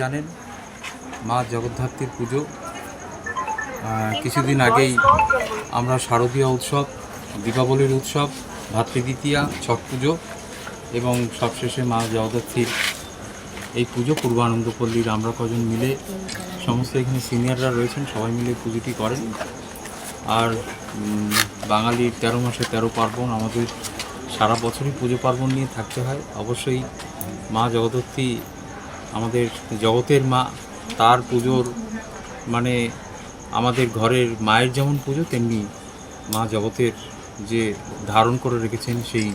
জানেন, মা জগদ্ধাত্রীর পুজো। কিছুদিন আগেই আমরা শারদীয় উৎসব, দীপাবলির উৎসব, ভাতৃদ্বিতীয়া, ছট পুজো এবং সবশেষে মা জগদ্ধাত্রীর এই পুজো, পূর্বানন্দপল্লীর আমরা কজন মিলে সমস্ত এখানে সিনিয়ররা রয়েছেন, সবাই মিলে পুজোটি করেন। আর বাঙালির তেরো মাসে তেরো পার্বণ, আমাদের সারা বছরই পুজো পার্বণ নিয়ে থাকতে হয়। অবশ্যই মা জগদ্ধাত্রী আমাদের জগতের মা, তার পুজোর মানে আমাদের ঘরের মায়ের যেমন পুজো, তেমনি মা জগতের যে ধারণ করে রেখেছেন, সেই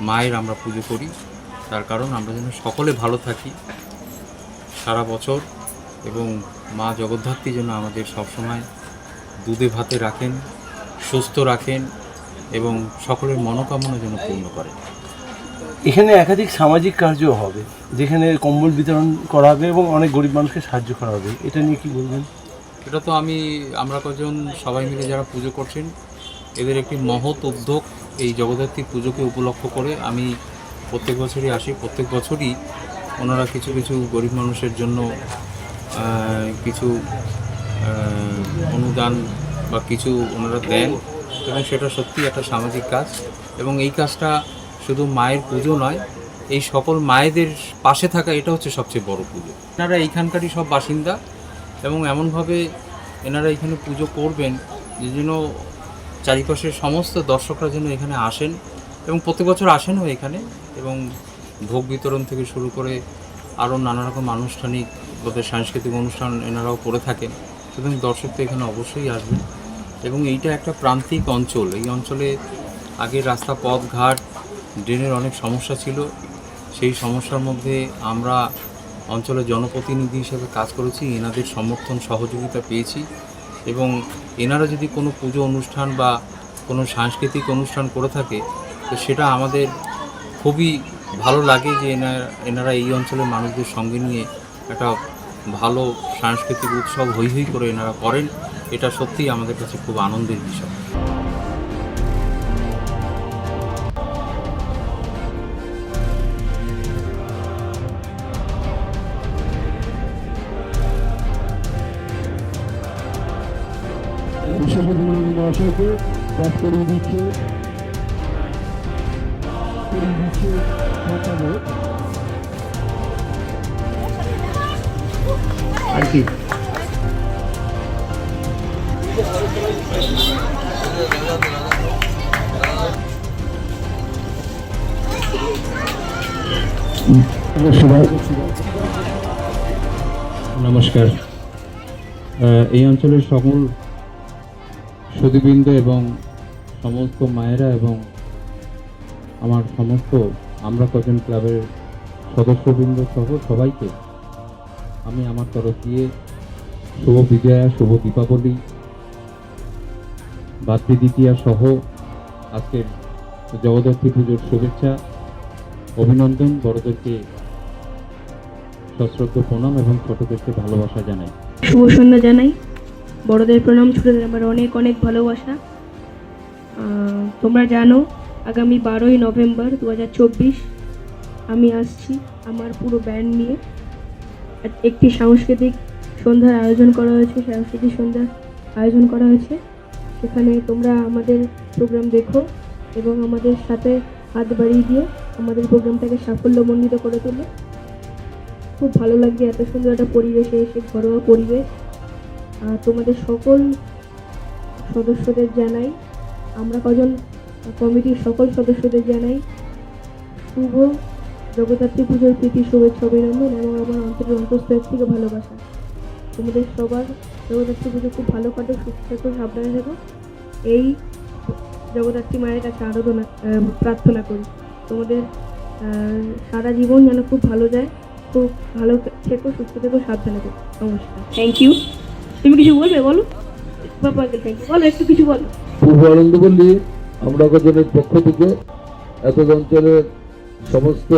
মায়ের আমরা পুজো করি। তার কারণ আমরা যেন সকলে ভালো থাকি সারা বছর এবং মা জগদ্ধাত্রী যেন আমাদের সবসময় দুধে ভাতে রাখেন, সুস্থ রাখেন এবং সকলের মনোকামনা যেন পূর্ণ করেন। এখানে একাধিক সামাজিক কার্যও হবে, যেখানে কম্বল বিতরণ করা হবে এবং অনেক গরিব মানুষকে সাহায্য করা হবে। এটা নিয়ে কি বলবেন? এটা তো আমি, আমরা কজন সবাই মিলে যারা পুজো করছেন, এদের একটি মহৎ উদ্যোগ এই জগদ্ধাত্রী পুজোকে উপলক্ষ করে। আমি প্রত্যেক বছরই আসি, প্রত্যেক বছরই ওনারা কিছু কিছু গরিব মানুষের জন্য কিছু অনুদান বা কিছু ওনারা দেন, এবং সেটা সত্যি একটা সামাজিক কাজ। এবং এই কাজটা শুধু মায়ের পুজো নয়, এই সকল মায়েদের পাশে থাকা এটা হচ্ছে সবচেয়ে বড় পুজো। এনারা এইখানকারই সব বাসিন্দা এবং এমনভাবে এনারা এখানে পুজো করবেন যে যেন চারিপাশের সমস্ত দর্শকরা যেন এখানে আসেন এবং প্রতি বছর আসেনও এখানে এবং ভোগ বিতরণ থেকে শুরু করে আরও নানা রকম আনুষ্ঠানিক তাদের সাংস্কৃতিক অনুষ্ঠান এনারাও করে থাকেন। সুতরাং দর্শক তো এখানে অবশ্যই আসবেন এবং এইটা একটা প্রান্তিক অঞ্চল। এই অঞ্চলে আগে রাস্তা, পথ, ঘাট ড্রেনের অনেক সমস্যা ছিল। সেই সমস্যার মধ্যে আমরা অঞ্চলের জনপ্রতিনিধি হিসেবে কাজ করেছি, এনাদের সমর্থন, সহযোগিতা পেয়েছি এবং এনারা যদি কোনো পুজো অনুষ্ঠান বা কোনো সাংস্কৃতিক অনুষ্ঠান করে থাকে, তো সেটা আমাদের খুবই ভালো লাগে যে এনারা এনারা এই অঞ্চলের মানুষদের সঙ্গে নিয়ে একটা ভালো সাংস্কৃতিক উৎসব হৈ হৈ করে এনারা করেন। এটা সত্যিই আমাদের কাছে খুব আনন্দের বিষয়। বিশ্বপতি মহাশয়কে পাঠ করিয়ে দিচ্ছে। করিয়ে দিচ্ছে আর কি? নমস্কার। আহ, এই অঞ্চলের সকল সুদীবৃন্দ এবং সমস্ত মায়েরা এবং আমার সমস্ত আমরা কজন ক্লাবের সদস্যবৃন্দ সহ সবাইকে আমি আমার তরফ দিয়ে শুভ বিজয়া শুভ দীপাবলি ভাতৃদ্বিতীয়া সহ আজকের জগদ্ধাত্রী পুজোর শুভেচ্ছা, অভিনন্দন, বড়দেরকে সশ্রদ্ধ প্রণাম এবং ছোটদেরকে ভালোবাসা জানাই। শুভ সন্ধ্যা জানাই। বড়দের প্রণাম, ছোটদের আমার অনেক অনেক ভালোবাসা। তোমরা জানো, আগামী বারোই নভেম্বর দু হাজার চব্বিশ আমি আসছি আমার পুরো ব্যান্ড নিয়ে। এক- একটি সাংস্কৃতিক সন্ধ্যার আয়োজন করা হয়েছে, সাংস্কৃতিক সন্ধ্যার আয়োজন করা হয়েছে। সেখানে তোমরা আমাদের প্রোগ্রাম দেখো এবং আমাদের সাথে হাত বাড়িয়ে দিয়ে আমাদের প্রোগ্রামটাকে সাফল্যমণ্ডিত করে তোলো। খুব ভালো লাগছে, এত সুন্দর একটা পরিবেশে এসে ঘরোয়া পরিবেশ। তোমাদের সকল সদস্যদের জানাই। আমরা কজন কমিটির সকল সদস্যদের জানাই। শুভ জগদ্ধাত্রী পুজোর প্রীতি, শুভেচ্ছা, অভিনন্দন এবং আমার অন্তরের অন্তঃস্থল থেকে ভালোবাসা। তোমাদের সবার জগদ্ধাত্রী পুজো খুব ভালো কাটুক, সুস্থ থেকো সাবধানে থেকো এই জগদ্ধাত্রী মায়ের কাছে আরাধনা প্রার্থনা করি। তোমাদের সারা জীবন যেন খুব ভালো যায়, খুব ভালো থেকো, সুস্থ থেকো, সাবধানে থেকো। নমস্কার। থ্যাংক ইউ তুমি কিছু বলবে, বলো? পূর্ব আনন্দপল্লী আমরা পক্ষ থেকে এত সমস্ত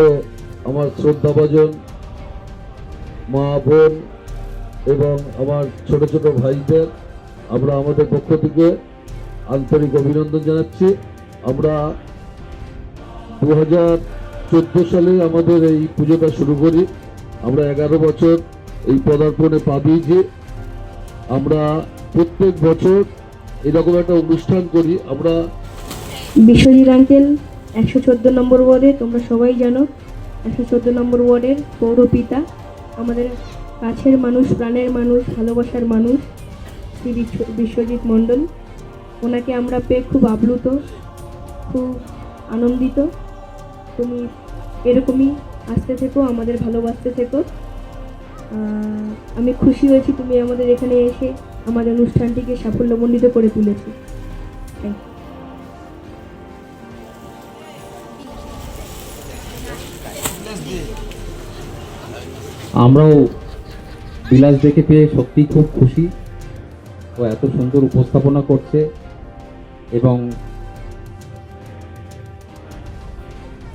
আমার শ্রদ্ধাভাজন, মা, বোন এবং আমার ছোট ছোট আমরা আমাদের পক্ষ থেকে আন্তরিক অভিনন্দন জানাচ্ছি। আমরা দু হাজার চোদ্দ সালে আমাদের এই পুজোটা শুরু করি। আমরা এগারো বছর এই পদার্পণে পা দিয়েছি। আমরা প্রত্যেক বছর এরকম একটা অনুষ্ঠান করি। আমরা বিশ্বজিৎ আঙ্কেল একশো চোদ্দ নম্বর ওয়ার্ডে, তোমরা সবাই জানো, একশো চোদ্দ নম্বর ওয়ার্ডের পৌরপিতা, আমাদের কাছের মানুষ, প্রাণের মানুষ, ভালোবাসার মানুষ, শ্রী বিশ্ব- বিশ্বজিৎ মণ্ডল। ওনাকে আমরা পেয়ে খুব আপ্লুত, খুব আনন্দিত। তুমি এরকমই আসতে থেকো, আমাদের ভালোবাসতে থেকো। আমি খুশি হয়েছি তুমি আমাদের এখানে এসে আমাদের অনুষ্ঠানটিকে সাফল্যমণ্ডিত করে তুলেছি। আমরাও বিলাস দেখে পেয়ে সত্যিই খুব খুশি ও এত সুন্দর উপস্থাপনা করছে এবং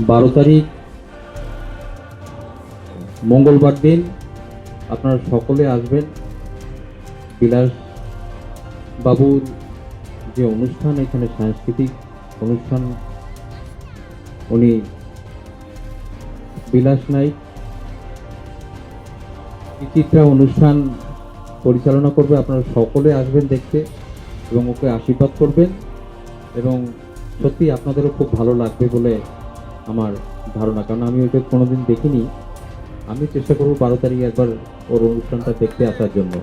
বারো তারিখ মঙ্গলবার দিন আপনারা সকলে আসবেন। বিলাস বাবুর যে অনুষ্ঠান, এখানে সাংস্কৃতিক অনুষ্ঠান, উনি বিলাস নাইক বিচিত্রা অনুষ্ঠান পরিচালনা করবে। আপনারা সকলে আসবেন দেখতে এবং ওকে আশীর্বাদ করবেন এবং সত্যি আপনাদেরও খুব ভালো লাগবে বলে আমার ধারণা। কারণ আমি ওকে কোনোদিন দেখিনি। আমি চেষ্টা করব বারো তারিখে একবার ওর অনুষ্ঠানটা দেখতে আসার জন্য।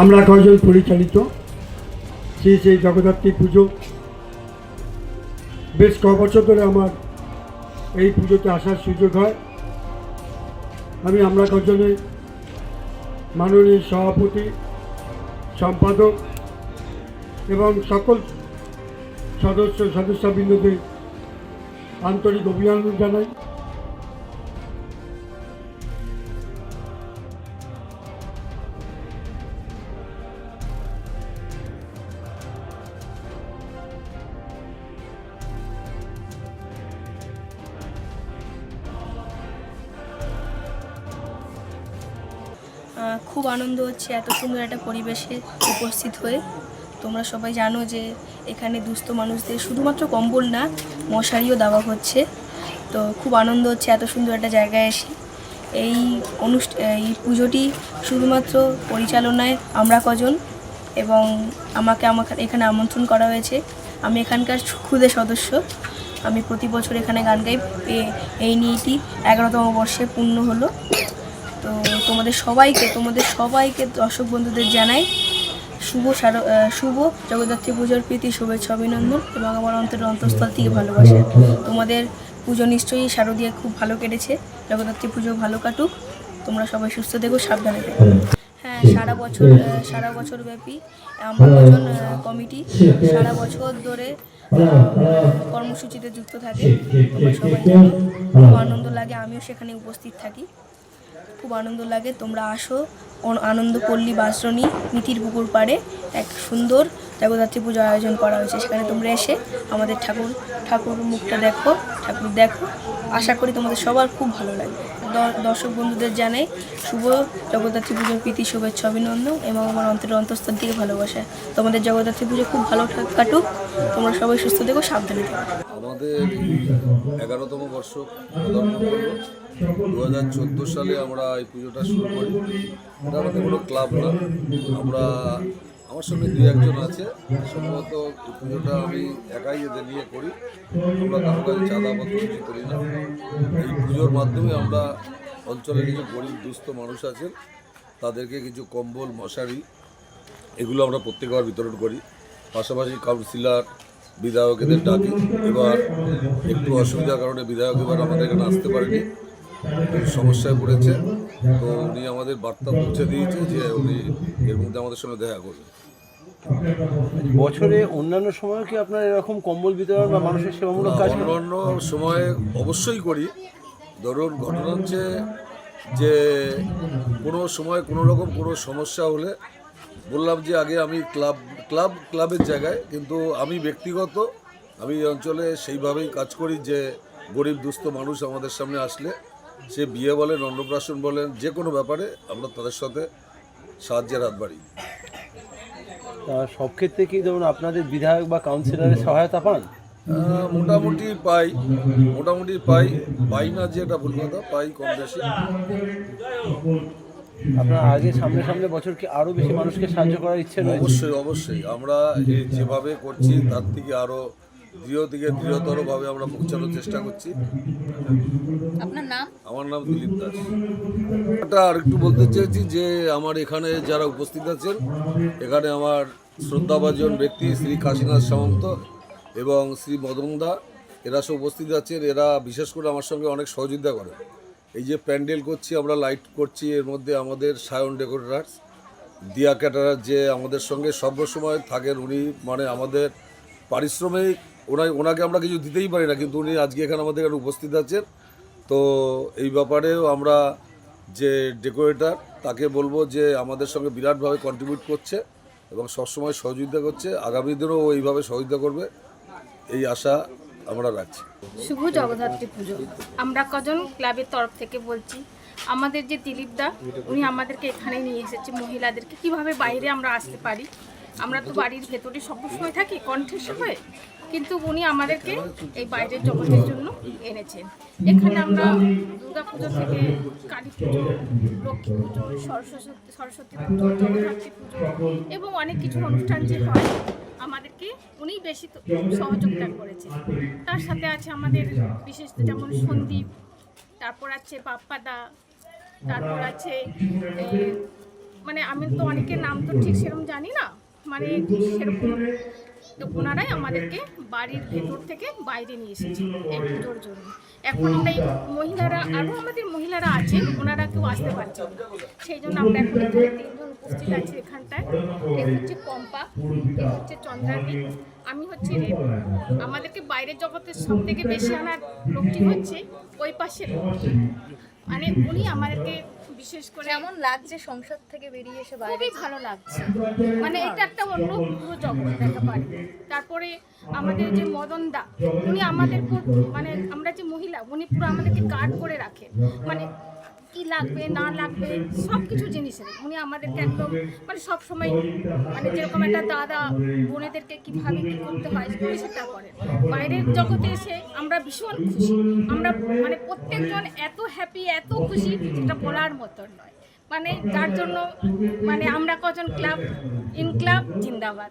আমরা কয়জন পরিচালিত। সেই সেই জগদ্ধাত্রী পুজো। বেশ ক বছর ধরে আমার এই পুজোতে আসার সুযোগ হয়। আমি আমরা কজনের মাননীয় সভাপতি, সম্পাদক এবং সকল সদস্য সদস্যবৃন্দদের আন্তরিক অভিনন্দন জানাই। আনন্দ হচ্ছে, এত সুন্দর একটা পরিবেশে উপস্থিত হয়ে। তোমরা সবাই জানো যে এখানে দুস্থ মানুষদের শুধুমাত্র কম্বল না, মশারিও দেওয়া হচ্ছে। তো খুব আনন্দ হচ্ছে এত সুন্দর একটা জায়গায় এসে। এই অনুষ্ঠ এই পুজোটি শুধুমাত্র পরিচালনায় আমরা কজন এবং আমাকে আমাকে এখানে আমন্ত্রণ করা হয়েছে। আমি এখানকার ক্ষুদে সদস্য। আমি প্রতি বছর এখানে গান গাই। এই নিয়েটি এগারোতম বর্ষে পূর্ণ হলো। তো তোমাদের সবাইকে তোমাদের সবাইকে দর্শক বন্ধুদের জানাই শুভ সার শুভ জগদ্ধাত্রী পুজোর প্রীতি, শুভেচ্ছা, অভিনন্দন এবং আমার অন্তরের অন্তঃস্থল থেকে ভালোবাসা। তোমাদের পুজো নিশ্চয়ই শারদীয় খুব ভালো কেটেছে। জগদ্ধাত্রী পুজো ভালো কাটুক। তোমরা সবাই সুস্থ থেকো, সাবধানে থেকো। হ্যাঁ সারা বছর সারা বছর ব্যাপী আমরা কজন কমিটি সারা বছর ধরে কর্মসূচিতে যুক্ত থাকে। তোমরা সবাই খুব আনন্দ লাগে। আমিও সেখানে উপস্থিত থাকি। খুব আনন্দ লাগে। তোমরা আসো। আনন্দপল্লী বাসরণী মিতির পুকুর পাড়ে। এক সুন্দর জগদ্ধাত্রী পুজো আয়োজন করা হয়েছে। সেখানে তোমরা এসে আমাদের ঠাকুর ঠাকুর মুখটা দেখো। ঠাকুর দেখো। আশা করি তোমাদের সবার খুব ভালো লাগবে। দ- দর্শক বন্ধুদের জানাই শুভ জগদ্ধাত্রী পুজোর প্রীতি, শুভেচ্ছা, অভিনন্দন এবং আমার অন্তরের অন্তঃস্থল থেকে ভালোবাসা। তোমাদের জগদ্ধাত্রী পুজো খুব ভালো কাটুক। তোমরা সবাই সুস্থ থেকো, সাবধানে থেকো। আমাদের এগারোতম বর্ষ দু হাজার চোদ্দ সালে আমরা এই পুজোটা শুরু করি। এটা আমাদের কোনো ক্লাব না। আমরা আমার সঙ্গে দু একজন আছে। সম্ভবত পুজোটা আমি একাই এদের নিয়ে করি। আমরা কারও কাছে চাঁদা পত্র কিছু করি না। এই পুজোর মাধ্যমে আমরা অঞ্চলের কিছু গরিব, দুস্থ মানুষ আছেন। তাদেরকে কিছু কম্বল, মশারি, এগুলো আমরা প্রত্যেকবার বিতরণ করি। পাশাপাশি কাউন্সিলার বিধায়ক এদের ডাকি। এবার একটু অসুবিধার কারণে বিধায়ক এবার আমাদের এখানে আসতে পারেনি। সমস্যায় পড়েছে। তো উনি আমাদের বার্তা পৌঁছে দিয়েছে যে উনি এর মধ্যে আমাদের সঙ্গে দেখা করবেন। বছরে অন্যান্য সময় কি আপনার এরকম কম্বল বিতরণ বা মানুষের সেবামূলক কাজ? অন্যান্য সময়ে অবশ্যই করি ধরুন, ঘটনা হচ্ছে যে কোনো সময় কোনো রকম কোনো সমস্যা হলে বললাম যে আগে আমি ক্লাব ক্লাব, ক্লাবের জায়গায়, কিন্তু আমি ব্যক্তিগত আমি এই অঞ্চলে সেইভাবেই কাজ করি যে গরিব, দুস্থ মানুষ আমাদের সামনে আসলে সে বিয়ে বলেন, অন্নপ্রাশন বলেন, যে কোনো ব্যাপারে আমরা তাদের সাথে সাহায্যের হাত বাড়ি সব ক্ষেত্রে কি ধরুন আপনাদের বিধায়ক বা কাউন্সিলরের সহায়তা পান? মোটামুটি পাই মোটামুটি পাই। পাই না যে এটা ভুল কথা পাই কম বেশি। আপনার আগে সামনে সামনে বছর কি আরও বেশি মানুষকে সাহায্য করার ইচ্ছে রয়েছে? অবশ্যই অবশ্যই। আমরা যেভাবে করছি তার থেকে আরও দৃঢ় থেকে দৃঢ়তরভাবে আমরা পৌঁছানোর চেষ্টা করছি। আপনার নাম? আমার নাম দিলীপ দাস। এটা আরেকটু বলতে চেয়েছি যে আমার এখানে যারা উপস্থিত আছেন এখানে আমার শ্রদ্ধাভাজন ব্যক্তি শ্রী কাশীনাথ সামন্ত এবং শ্রী মদন দা এরা সব উপস্থিত আছেন। এরা বিশেষ করে আমার সঙ্গে অনেক সহযোগিতা করে। এই যে প্যান্ডেল করছি আমরা লাইট করছি এর মধ্যে আমাদের সায়ন ডেকোরেটার্স দিয়া ক্যাটারার যে আমাদের সঙ্গে সর্বসময় থাকেন উনি মানে আমাদের পারিশ্রমিক ওনাই, ওনাকে আমরা কিছু দিতেই পারি না, কিন্তু উনি আজকে এখানে আমাদের এখানে উপস্থিত আছেন। তো এই ব্যাপারেও আমরা যে ডেকোরেটর তাকে বলব যে আমাদের সঙ্গে বিরাটভাবে কন্ট্রিবিউট করছে এবং সবসময় সহযোগিতা করছে। আগামী দিনেও এইভাবে সহযোগিতা করবে, এই আশা আমরা রাখছি। শুভ জগদ্ধাত্রী পুজো। আমরা কজন ক্লাবের তরফ থেকে বলছি, আমাদের যে দিলীপ দা, উনি আমাদেরকে এখানে নিয়ে এসেছে মহিলাদেরকে। কীভাবে বাইরে আমরা আসতে পারি? আমরা তো বাড়ির ভেতরে সবসময় থাকি কণ্ঠের হয়ে কিন্তু উনি আমাদেরকে এই বাইরের জগতের জন্য এনেছেন। এখানে আমরা দুর্গা পুজো থেকে কালী পুজো, লক্ষ্মী পুজো, সরস্বতী সরস্বতী পুজো জগদ্ধাত্রী পুজো এবং অনেক কিছু অনুষ্ঠান যে হয়, আমাদেরকে উনি বেশি সহযোগিতা করেছেন। তার সাথে আছে আমাদের বিশেষ যেমন সন্দীপ, তারপর আছে পাপ্পাদা, তারপর আছে মানে আমি তো অনেকের নাম তো ঠিক সেরকম জানি না মানে সেরকম তো ওনারাই আমাদেরকে বাড়ির ভেতর থেকে বাইরে নিয়ে এসেছে এই পুজোর জন্য। এখন আমরা এই মহিলারা আরও আমাদের মহিলারা আছেন ওনারা কেউ আসতে পারছেন সেই জন্য আমরা এখন তিনজন উপস্থিত আছি এখানটায়। এক হচ্ছে পম্পা, এক হচ্ছে চন্দ্রানী। আমি হচ্ছে আমাদেরকে বাইরের জগতের সব থেকে বেশি আনার লোকটি হচ্ছে ওই পাশের মানে উনি আমাদেরকে বিশেষ করে কেমন লাগছে সংসার থেকে বেরিয়ে এসে বাইরে খুবই ভালো লাগছে। মানে এটা একটা অন্য পুরো জগৎ দেখা পারি তারপরে আমাদের যে মদন দা উনি আমাদের মানে আমরা যে মহিলা উনি পুরো আমাদেরকে কার্ড করে রাখে। মানে কি লাগবে, না লাগবে সব কিছু জিনিসের। উনি আমাদেরকে একদম মানে সব সময় মানে যেরকম একটা দাদা বোনেদেরকে কীভাবে কি করতে হয়, উনি সেটা করেন। বাইরের জগতে এসে আমরা ভীষণ খুশি। আমরা মানে প্রত্যেকজন এত হ্যাপি এত খুশি সেটা বলার মতন নয়। মানে যার জন্য মানে আমরা কজন ক্লাব ইন ক্লাব জিন্দাবাদ।